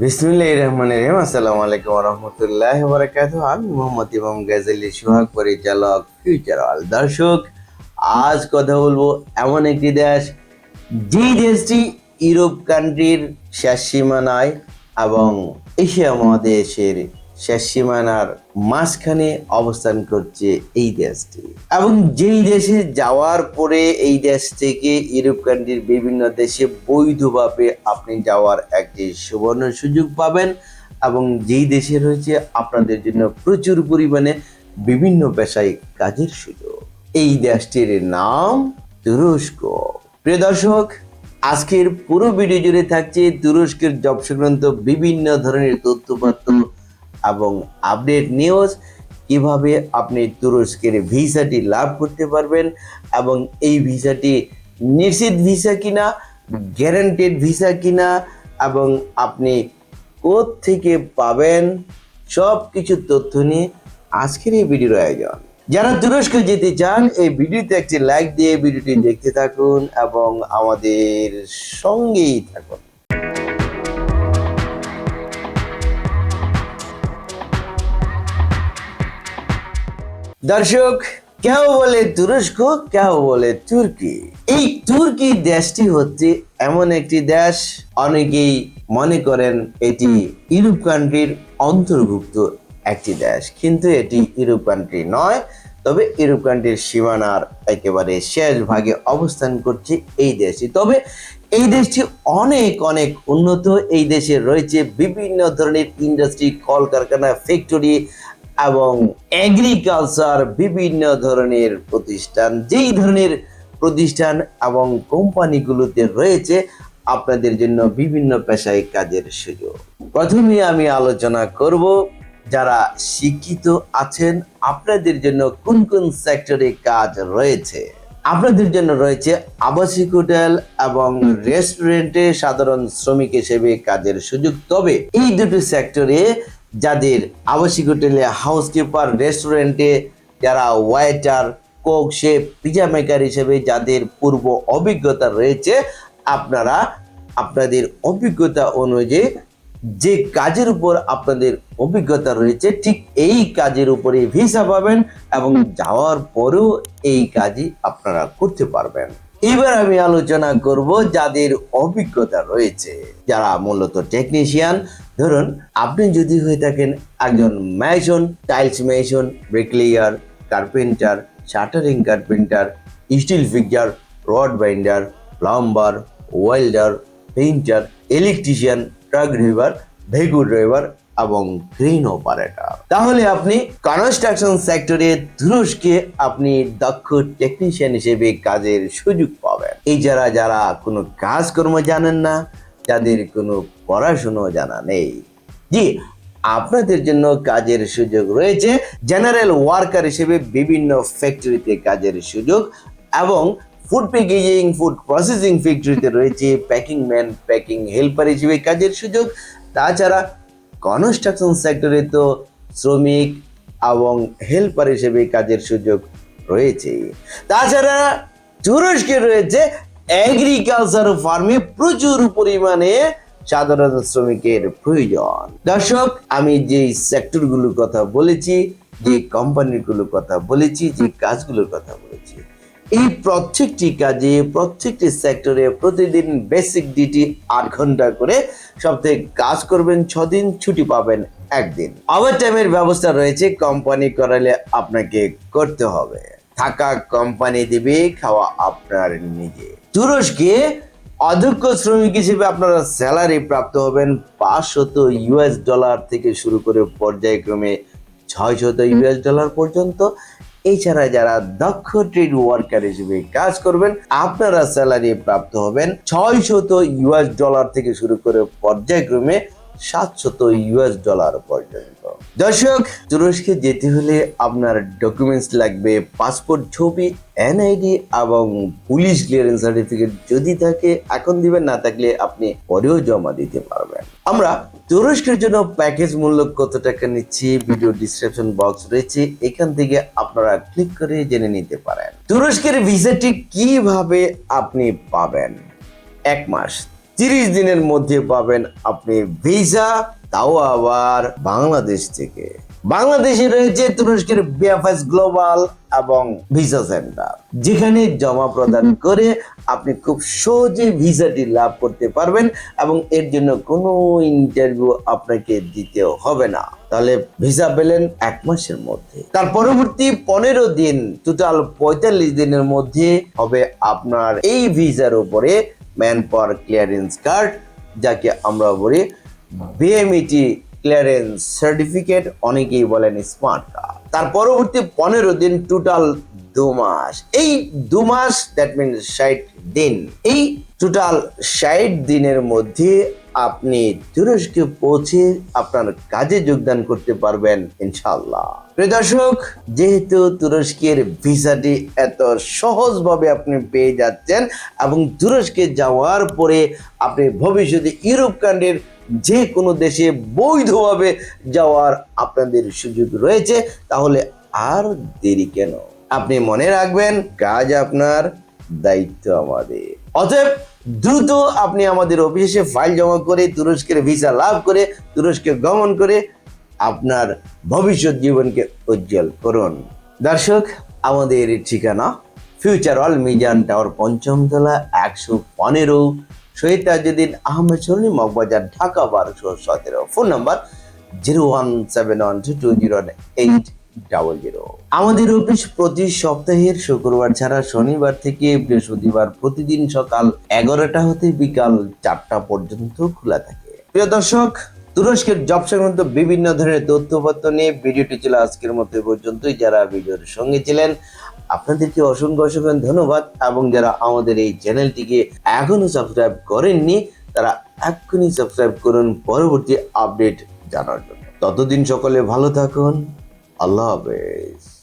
বিসমুল্লাহ রহমান রহিম। আসসালামু আলাইকুম রহমতুল্লাহ বরকাত আমি মোহাম্মদ ইমাম গাজালি সোহাগ, পরিচালক ফিউচার অল দর্শক। আজ কথা বলব এমন একটি দেশ, যে দেশটি ইউরোপ কান্ট্রির শেষ সীমানায় এবং এশিয়া মহাদেশের শেষ সীমানার মাঝখানে অবস্থান করছে এই দেশটি। এবং যেই দেশে যাওয়ার পরে এই দেশ থেকে ইউরোপ কান্ট্রির বিভিন্ন দেশে বৈধভাবে আপনি যাওয়ার একটি সুবর্ণ সুযোগ পাবেন এবং যেই দেশে রয়েছে আপনাদের জন্য প্রচুর পরিমাণে বিভিন্ন পেশায় কাজের সুযোগ। এই দেশটির নাম তুরস্ক। প্রিয় দর্শক, আজকের পুরো ভিডিও জুড়ে থাকছে তুরস্কের জব সংক্রান্ত বিভিন্ন ধরনের তথ্যপত্র এবং আপডেট নিউজ কীভাবে আপনি তুরস্কের ভিসাটি লাভ করতে পারবেন এবং এই ভিসাটি নিশ্চিত ভিসা কিনা গ্যারান্টেড ভিসা কিনা, এবং আপনি থেকে পাবেন সব কিছু তথ্য নিয়ে আজকের এই ভিডিওর আয়োজন। যারা তুরস্ক যেতে চান, এই ভিডিওতে একটি লাইক দিয়ে ভিডিওটি দেখতে থাকুন এবং আমাদের সঙ্গেই থাকুন। দর্শক, কেউ বলে তুরস্ক, কেউ বলে তুর্কি। এই তুর্কি দেশটি হচ্ছে এমন একটি দেশ, অনেকেই মনে করেন এটি ইউরোপ কান্ট্রির অন্তর্ভুক্ত একটি দেশ। কিন্তু এটি ইউরোপ কান্ট্রি নয়, তবে ইউরোপ কান্ট্রির সীমানার একেবারে শেষ ভাগে অবস্থান করছে এই দেশটি। তবে এই দেশটি অনেক অনেক উন্নত। এই দেশে রয়েছে বিভিন্ন ধরনের ইন্ডাস্ট্রি কলকারখানা ফ্যাক্টরি এবং এগ্রিকালচার বিভিন্ন ধরনের প্রতিষ্ঠান, যেই ধরনের প্রতিষ্ঠান এবং কোম্পানিগুলোতে রয়েছে, আপনাদের জন্য বিভিন্ন পেশায় কাজের সুযোগ। প্রথমে আমি আলোচনা করব যারা শিক্ষিত আছেন, আপনাদের জন্য কোন কোন সেক্টরে কাজ রয়েছে? আপনাদের জন্য রয়েছে আবাসিক হোটেল এবং রেস্টুরেন্টে সাধারণ শ্রমিক হিসেবে কাজের সুযোগ। তবে এই দুটো সেক্টরে যাদের আবাসিক হোটেলে হাউসকিপার রেস্টুরেন্টে যারা waiter cook chef pizza maker হিসেবে যাদের পূর্ব অভিজ্ঞতা রয়েছে, আপনারা আপনাদের অভিজ্ঞতা অনুযায়ী যে কাজের উপর আপনাদের অভিজ্ঞতা রয়েছে, ঠিক এই কাজের উপরে ভিসা পাবেন এবং যাওয়ার পরেও এই কাজই আপনারা করতে পারবেন। এবার আমি আলোচনা করব যাদের অভিজ্ঞতা রয়েছে। যারা মূলত টেকনিশিয়ান ধরুন, আপনি যদি হয়ে থাকেন একজন mason tiles mason bricklayer, carpenter, shuttering carpenter, steel fixer rod binder, plumber, welder, painter, electrician, truck driver, vehicle driver এবং ক্রেন অপারেটর। তাহলে আপনি কনস্ট্রাকশন সেক্টরে তুরস্কে আপনি দক্ষ টেকনিশিয়ান হিসেবে কাজের সুযোগ পাবেন। এই যারা যারা কোনো কাজকর্ম জানেন না যাদের কোনো পড়াশুনো জানা নেই। জি, আপনাদের জন্য কাজের সুযোগ রয়েছে। জেনারেল ওয়ার্কার হিসেবে বিভিন্ন ফ্যাক্টরিতে কাজের সুযোগ এবং ফুড প্যাকেজিং ফুড প্রসেসিং ফ্যাক্টরিতে রয়েছে প্যাকিং ম্যান প্যাকিং হেল্পার হিসেবে কাজের সুযোগ। তাছাড়া কনস্ট্রাকশন সেক্টরে তো শ্রমিক এবং হেল্পার হিসেবে কাজের সুযোগ রয়েছে। তাছাড়া তুরস্কে রয়েছে এগ্রিকালচার ফার্মে প্রচুর পরিমাণে সাধারণ শ্রমিকের প্রয়োজন। দর্শক, আমি যে সেক্টরগুলোর কথা বলেছি, যে কোম্পানিগুলোর কথা বলেছি, যে কাজগুলোর কথা বলেছি, এই প্রত্যেকটি কাজে, প্রত্যেকটি সেক্টরে প্রতিদিন বেসিক ডিউটি আট ঘণ্টা করে সপ্তাহে কাজ করবেন, ছদিন ছুটি পাবেন একদিন। ওভার টাইমের ব্যবস্থা রয়েছে কোম্পানি করালে আপনাকে করতে হবে। থাকা কোম্পানি দিবে, খাওয়া আপনার নিজে। তুরস্কে অধ্যক্ষ শ্রমিক হিসেবে আপনারা স্যালারি প্রাপ্ত হবেন পাঁচশত ইউএস ডলার থেকে শুরু করে পর্যায়ক্রমে ছয়শত ইউএস ডলার পর্যন্ত। এছাড়া যারা দক্ষ ট্রেড ওয়ার্কার হিসেবে কাজ করবেন আপনারা স্যালারি প্রাপ্ত হবেন ছয়শত ইউএস ডলার থেকে শুরু করে পর্যায়ক্রমে সাতশত ইউএস ডলার পর্যন্ত। দর্শক, তুরস্কে যেতে হলে আপনার ডকুমেন্টস লাগবে পাসপোর্ট ছবি এনআইডি এবং পুলিশ ক্লিয়ারেন্স সার্টিফিকেট যদি থাকে, এখন দিবেন, না থাকলে আপনি পরেও জমা দিতে পারবেন। আমরা তুরস্কের জন্য প্যাকেজ মূল্য কত টাকা নিচ্ছি ভিডিও ডিসক্রিপশন বক্স রয়েছে, এখান থেকে আপনারা ক্লিক করে জেনে নিতে পারেন। তুরস্কের ভিসাটি কীভাবে আপনি পাবেন? এক মাস তিরিশ দিনের মধ্যে পাবেন আপনি ভিসা তাও আবার বাংলাদেশ থেকে। বাংলাদেশে রয়েছে তুরস্কের বিএফএস গ্লোবাল এবং ভিসা সেন্টার যেখানে জমা প্রদান করে আপনি খুব সহজে ভিসাটি লাভ করতে পারবেন এবং এর জন্য কোনো ইন্টারভিউ আপনাকে দিতে হবে না। তাহলে ভিসা পেলেন এক মাসের মধ্যে। তার পরবর্তী পনেরো দিন টোটাল পঁয়তাল্লিশ দিনের মধ্যে হবে আপনার এই ভিসার উপরে ম্যান পাওয়ার ক্লিয়ারেন্স কার্ড, যাকে আমরা বলি বিএমইটি ক্লিয়ারেন্স সার্টিফিকেট, অনেকেই বলেন স্মার্ট কার্ড। তার পরবর্তী পনেরো দিন টোটাল দু মাস। এই দু মাস দ্যাট মিনস ষাট দিন। এই টোটাল ষাট দিনের মধ্যে আপনি তুরস্কে পৌঁছে আপনার কাজে যোগদান করতে পারবেন ইনশাল্লাহ দর্শক, যেহেতু তুরস্কের ভিসাটি এত সহজভাবে আপনি পেয়ে যাচ্ছেন এবং তুরস্কে যাওয়ার পরে আপনি ভবিষ্যতে ইউরোপ কান্ট্রির যে কোনো দেশে বৈধভাবে যাওয়ার আপনাদের সুযোগ রয়েছে, তাহলে আর দেরি কেন? আপনি মনে রাখবেন, কাজ আপনার, দায়িত্ব আমাদের। অতএব দ্রুত আপনি আমাদের অফিসে ফাইল জমা করে তুরস্কের ভিসা লাভ করে, তুরস্কে গমন করে আপনার ভবিষ্যৎ জীবনকে উজ্জ্বল করুন। দর্শক, আমাদের ঠিকানা ফিউচার অল মিজান টাওয়ার পঞ্চমতলা একশো পনেরো শহীদ তাজুদ্দিন আহমেদ সরণি মগবাজার, ঢাকা বারোশো সতেরো। Phone number zero one seven one two two zero eight double zero. আমাদের অফিস প্রতি সপ্তাহের শুক্রবার ছাড়া শনিবার থেকে বৃহস্পতিবার প্রতিদিন সকাল এগারোটা হতে বিকাল চারটা পর্যন্ত খোলা থাকে। প্রিয় দর্শক তুরস্কের জব সংক্রান্ত বিভিন্ন ধরনের তথ্যপত্র নিয়ে ভিডিওটি ছিল আজকের মধ্যে পর্যন্তই। যারা ভিডিওর সঙ্গে ছিলেন, আপনাদেরকে অসংখ্য অসংখ্য ধন্যবাদ এবং যারা আমাদের এই চ্যানেলটিকে এখনও সাবস্ক্রাইব করেননি, তারা এক্ষুনি সাবস্ক্রাইব করুন পরবর্তী আপডেট জানার জন্য। ততদিন সকলে ভালো থাকুন। আল্লাহ হাফেজ।